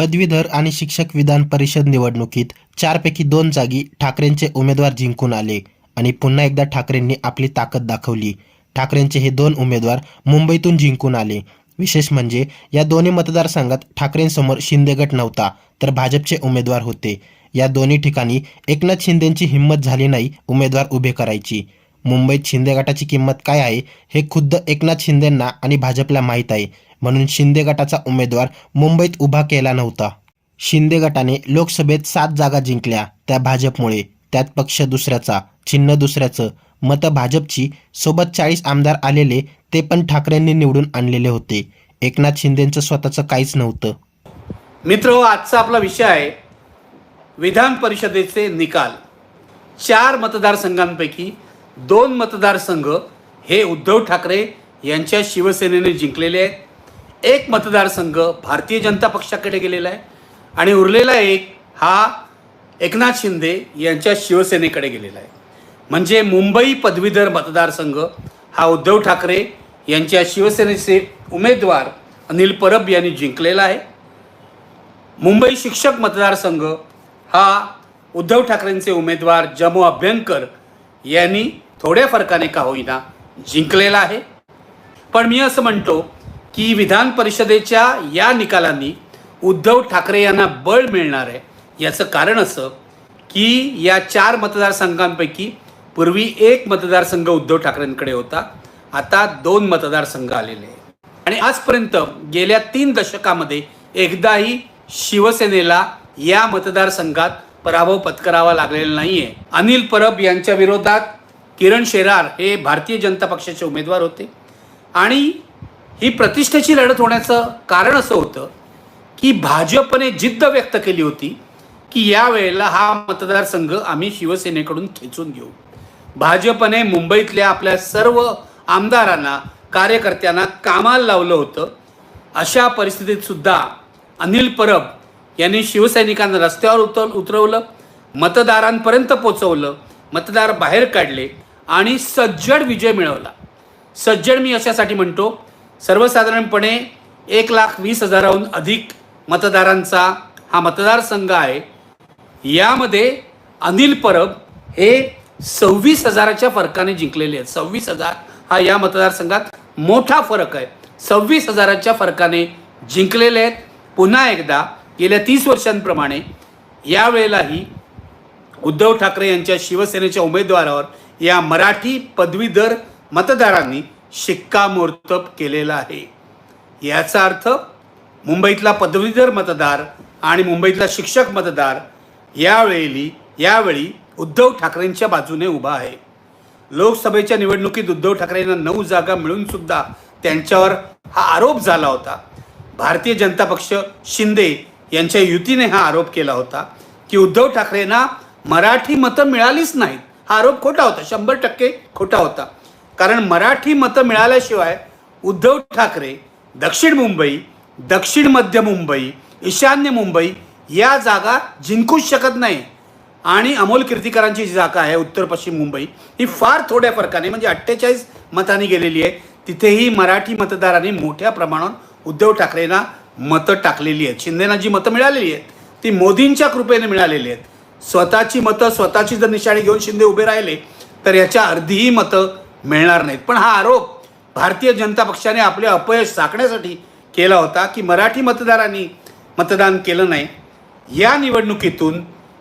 पदवीधर आणि शिक्षक विधान परिषद निवडणुकीत चारपैकी दोन जागी ठाकरेंचे उमेदवार जिंकून आले आणि पुन्हा एकदा ठाकरेंनी आपली ताकद दाखवली. ठाकरेंचे हे दोन उमेदवार मुंबईतून जिंकून आले. विशेष म्हणजे या दोन्ही मतदारसंघात ठाकरेंसमोर शिंदे गट नव्हता तर भाजपचे उमेदवार होते. या दोन्ही ठिकाणी एकनाथ शिंदेंची हिंमत झाली नाही उमेदवार उभे करायची. मुंबईत शिंदे गटाची किंमत काय आहे हे खुद्द एकनाथ शिंदेंना आणि भाजपला माहीत आहे. म्हणून शिंदे गटाचा उमेदवार मुंबईत उभा केला नव्हता. शिंदे गटाने लोकसभेत सात जागा जिंकल्या त्या भाजपमुळे. त्यात पक्ष दुसऱ्याचा चिन्ह दुसऱ्याचं मतं भाजपची सोबत चाळीस आमदार आलेले ते पण ठाकरेंनी निवडून आणलेले होते. एकनाथ शिंदेंचं स्वतःचं काहीच नव्हतं. मित्र हो, आजचा आपला विषय आहे विधान परिषदेचे निकाल. चार मतदारसंघांपैकी दोन मतदारसंघ हे उद्धव ठाकरे यांच्या शिवसेनेने जिंकलेले आहेत. एक मतदारसंघ भारतीय जनता पक्षाकडे गेलेला आहे आणि उरलेला एक हा एकनाथ शिंदे यांच्या शिवसेनेकडे गेलेला आहे. म्हणजे मुंबई पदवीधर मतदारसंघ हा उद्धव ठाकरे यांच्या शिवसेनेचे उमेदवार अनिल परब यांनी जिंकलेला आहे. मुंबई शिक्षक मतदारसंघ हा उद्धव ठाकरेंचे उमेदवार जमो अभ्यंकर यांनी थोड्या फरकाने का होईना जिंकलेला आहे. पण मी असं म्हणतो की विधान परिषदेच्या या निकालांनी उद्धव ठाकरे यांना बळ मिळणार आहे याचं कारण असं की या चार मतदारसंघांपैकी पूर्वी एक मतदारसंघ उद्धव ठाकरेंकडे होता आता दोन मतदारसंघ आलेले आहेत. आणि आजपर्यंत गेल्या तीन दशकामध्ये एकदाही शिवसेनेला या मतदारसंघात पराभव पत्करावा लागलेला नाहीये. अनिल परब यांच्या विरोधात किरण शेरार हे भारतीय जनता पक्षाचे उमेदवार होते. आणि ही प्रतिष्ठेची लढत होण्याचं कारण असं होतं की भाजपने जिद्द व्यक्त केली होती की या वेळेला हा मतदारसंघ आम्ही शिवसेनेकडून खेचून घेऊ. भाजपने मुंबईतल्या आपल्या सर्व आमदारांना कार्यकर्त्यांना कामाला लावलं होतं. अशा परिस्थितीत सुद्धा अनिल परब यांनी शिवसैनिकांना रस्त्यावर उतर उतरवलं मतदारांपर्यंत पोचवलं मतदार बाहेर काढले आणि सज्जड विजय मिळवला. सज्जड मी अशासाठी म्हणतो सर्वसाधारणपणे एक लाख वीस हजाराहून अधिक मतदारांचा हा मतदारसंघ आहे. यामध्ये अनिल परब हे सव्वीस हजाराच्या फरकाने जिंकलेले आहेत. सव्वीस हजार हा या मतदारसंघात मोठा फरक आहे. सव्वीस हजाराच्या फरकाने जिंकलेले आहेत. पुन्हा एकदा गेल्या तीस वर्षांप्रमाणे यावेळेलाही उद्धव ठाकरे यांच्या शिवसेनेच्या उमेदवारावर या मराठी पदवीधर मतदारांनी शिक्कामोर्तब केलेला आहे. याचा अर्थ मुंबईतला पदवीधर मतदार आणि मुंबईतला शिक्षक मतदार यावेळी यावेळी उद्धव ठाकरेंच्या बाजूने उभा आहे. लोकसभेच्या निवडणुकीत उद्धव ठाकरेंना नऊ जागा मिळून सुद्धा त्यांच्यावर हा आरोप झाला होता. भारतीय जनता पक्ष शिंदे यांच्या युतीने हा आरोप केला होता की उद्धव ठाकरेंना मराठी मतं मिळालीच नाहीत. हा आरोप खोटा होता शंभर टक्के खोटा होता. कारण मराठी मतं मिळाल्याशिवाय उद्धव ठाकरे दक्षिण मुंबई दक्षिण मध्य मुंबई ईशान्य मुंबई या जागा जिंकूच शकत नाही. आणि अमोल कीर्तिकरांची जी जागा आहे उत्तर पश्चिम मुंबई ही फार थोड्या फरकाने म्हणजे अठ्ठेचाळीस मतांनी गेलेली आहे. तिथेही मराठी मतदारांनी मोठ्या प्रमाणात उद्धव ठाकरेंना मतं टाकलेली आहेत. शिंदेना जी मतं मिळालेली आहेत ती मोदींच्या कृपेने मिळालेली आहेत. स्वतःची मतं स्वतःची जर निशाणी घेऊन शिंदे उभे राहिले तर याच्या अर्धीही मतं मिळणार नाहीत. पण हा आरोप भारतीय जनता पक्षाने आपले अपयश साखण्यासाठी केला होता की मराठी मतदारांनी मतदान केलं नाही. या निवडणुकीतून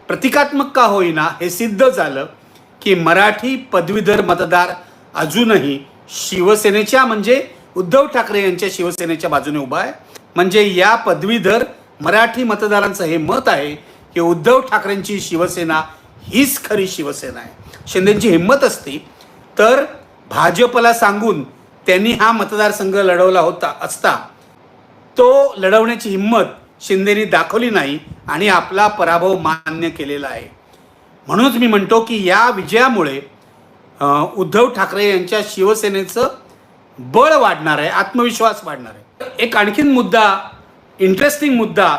प्रतिकात्मक का होईना हे सिद्ध झालं की मराठी पदवीधर मतदार अजूनही शिवसेनेच्या म्हणजे उद्धव ठाकरे यांच्या शिवसेनेच्या बाजूने उभा आहे. म्हणजे या पदवीधर मराठी मतदारांचं हे मत आहे की उद्धव ठाकरेंची शिवसेना हीच खरी शिवसेना आहे. शिंदेची हिंमत असती तर भाजपला सांगून त्यांनी हा मतदारसंघ लढवला होता असता. तो लढवण्याची हिंमत शिंदेनी दाखवली नाही आणि आपला पराभव मान्य केलेला आहे. म्हणूनच मी म्हणतो की या विजयामुळे उद्धव ठाकरे यांच्या शिवसेनेचं बळ वाढणार आहे आत्मविश्वास वाढणार आहे. एक आणखीन मुद्दा इंटरेस्टिंग मुद्दा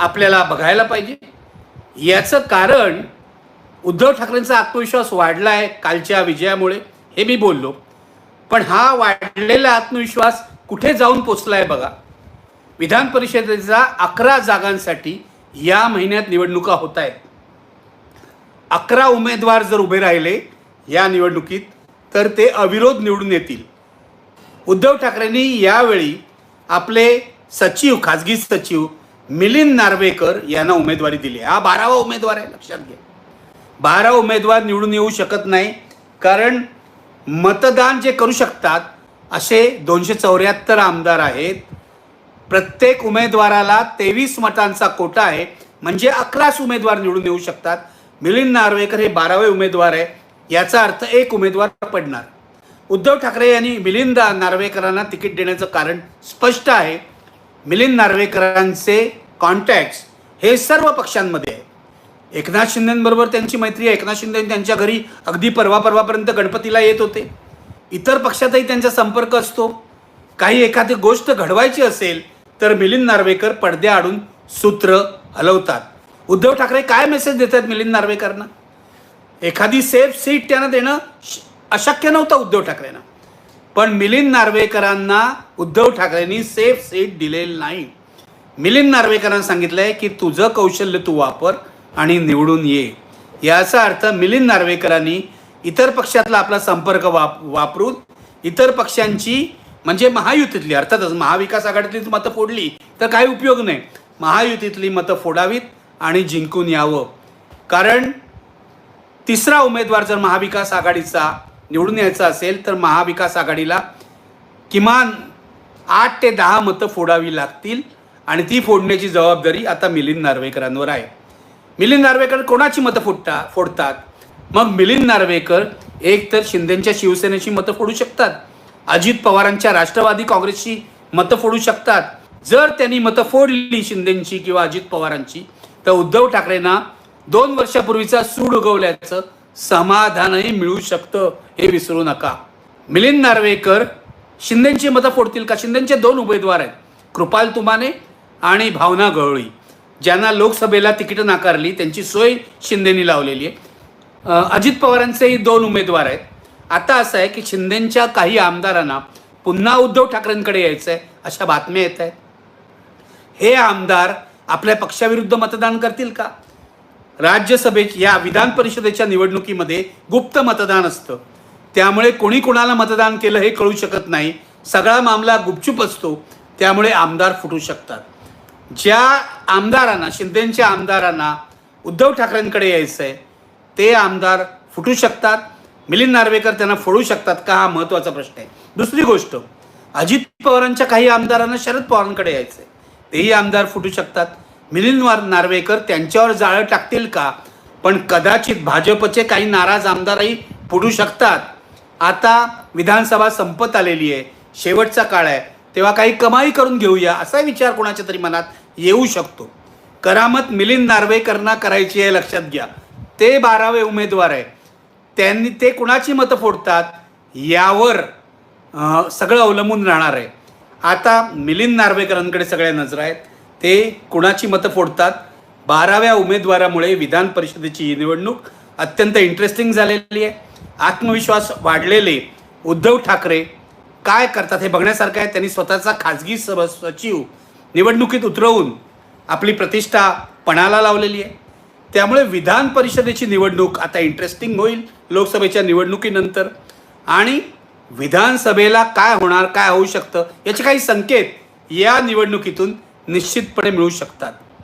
आपल्याला बघायला पाहिजे. याचं कारण उद्धव ठाकरेंचा आत्मविश्वास वाढला आहे कालच्या विजयामुळे. हे मी बोललो. पण हा वाढलेला आत्मविश्वास कुठे जाऊन पोचला आहे बघा. विधान परिषदेचा अकरा जागांसाठी या महिन्यात निवडणुका होत आहेत अकरा उमेदवार जर उभे राहिले या निवडणुकीत तर ते अविरोध निवडून येतील. उद्धव ठाकरेंनी यावेळी आपले सचिव खाजगी सचिव मिलिंद नार्वेकर यांना उमेदवारी दिली. हा बारावा उमेदवार आहे लक्षात घ्या. बारा उमेदवार निवडून येऊ शकत नाही कारण मतदान जे करू शकतात असे दोनशे चौऱ्याहत्तर आमदार आहेत. प्रत्येक उमेदवाराला तेवीस मतांचा कोटा आहे. म्हणजे अकराच उमेदवार निवडून येऊ शकतात. मिलिंद नार्वेकर हे बारावे उमेदवार आहे. याचा अर्थ एक उमेदवार पडणार. उद्धव ठाकरे यांनी मिलिंद नार्वेकरांना तिकीट देण्याचं कारण स्पष्ट आहे. मिलिंद नार्वेकरांचे कॉन्टॅक्ट्स हे सर्व पक्षांमध्ये आहे एकनाथ शिंदेबरोबर त्यांची मैत्री आहे. एकनाथ शिंदे त्यांच्या घरी अगदी परवा परवापर्यंत गणपतीला येत होते. इतर पक्षातही त्यांचा संपर्क असतो. काही एखादी गोष्ट घडवायची असेल तर मिलिंद नार्वेकर पडद्याआडून सूत्र हलवतात. उद्धव ठाकरे काय मेसेज देतात मिलिंद नार्वेकरना? एखादी सेफ सीट त्यांना देणं श- अशक्य नव्हतं उद्धव ठाकरेंना. पण मिलिंद नार्वेकरांना उद्धव ठाकरेंनी सेफ सीट दिलेली नाही. मिलिंद नार्वेकरांना सांगितलंय की तुझं कौशल्य तू वापर आणि निवडून ये. याचा अर्थ मिलिंद नार्वेकरांनी इतर पक्षातला आपला संपर्क वाप वापरून इतर पक्षांची म्हणजे महायुतीतली अर्थातच महाविकास आघाडीतली मतं फोडली तर काही उपयोग नाही. महायुतीतली मतं फोडावीत आणि जिंकून यावं. कारण तिसरा उमेदवार जर महाविकास आघाडीचा निवडून यायचा असेल तर महाविकास आघाडीला किमान आठ ते दहा मतं फोडावी लागतील आणि ती फोडण्याची जबाबदारी आता मिलिंद नार्वेकरांवर आहे. मिलिंद नार्वेकर कोणाची मतं फुटता फोडतात? मग मिलिंद नार्वेकर एक तर शिंदेच्या शिवसेनेची मतं फोडू शकतात. अजित पवारांच्या राष्ट्रवादी काँग्रेसची मतं फोडू शकतात. जर त्यांनी मतं फोडली शिंदेची किंवा अजित पवारांची तर उद्धव ठाकरेंना दोन वर्षापूर्वीचा सूड उगवल्याचं समाधानही मिळू शकतं हे विसरू नका. मिलिंद नार्वेकर शिंदेची मतं फोडतील का? शिंदेचे दोन उमेदवार आहेत. कृपाल तुमाने आणि भावना गवळी. ज्यांना लोकसभेला तिकीटं नाकारली त्यांची सोय शिंदेनी लावलेली आहे. अजित पवारांचेही दोन उमेदवार आहेत. आता असं आहे की शिंदेंच्या काही आमदारांना पुन्हा उद्धव ठाकरेंकडे यायचं आहे अशा बातम्या येत आहेत. हे आमदार आपल्या पक्षाविरुद्ध मतदान करतील का? राज्यसभे या विधान परिषदेच्या निवडणुकीमध्ये गुप्त मतदान असतं. त्यामुळे कोणी कोणाला मतदान केलं हे कळू शकत नाही. सगळा मामला गुपचूप असतो. त्यामुळे आमदार फुटू शकतात. ज्या आमदारांना शिंदेच्या आमदारांना उद्धव ठाकरेंकडे यायचं आहे ते आमदार फुटू शकतात. मिलिंद नार्वेकर त्यांना फोडू शकतात का हा महत्त्वाचा प्रश्न आहे. दुसरी गोष्ट अजित पवारांच्या काही आमदारांना शरद पवारांकडे यायचं आहे तेही आमदार फुटू शकतात. मिलिंद नार्वेकर त्यांच्यावर जाळं टाकतील का? पण कदाचित भाजपचे काही नाराज आमदारही फुटू शकतात. आता विधानसभा संपत आलेली आहे. शेवटचा काळ आहे. तेव्हा काही कमाई करून घेऊया असा विचार कोणाच्या तरी मनात? येऊ शकतो. करामत मिलिंद नार्वेकरना करायची आहे लक्षात घ्या. ते बारावे उमेदवार आहे. त्यांनी ते कुणाची मतं फोडतात? यावर सगळं अवलंबून राहणार आहे. आता मिलिंद नार्वेकरांकडे सगळ्या नजर आहेत. ते कुणाची मतं फोडतात? बाराव्या उमेदवारामुळे विधान परिषदेची ही निवडणूक अत्यंत इंटरेस्टिंग झालेली आहे. आत्मविश्वास वाढलेले उद्धव ठाकरे काय करतात हे बघण्यासारखं आहे. त्यांनी स्वतःचा खाजगी सब सचिव निवडणुकीत उतरवून आपली प्रतिष्ठा पणाला लावलेली आहे. त्यामुळे विधान परिषदेची निवडणूक आता इंटरेस्टिंग होईल लोकसभेच्या निवडणुकीनंतर. आणि विधानसभेला काय होणार काय होऊ शकतं याचे काही संकेत या निवडणुकीतून निश्चितपणे मिळू शकतात.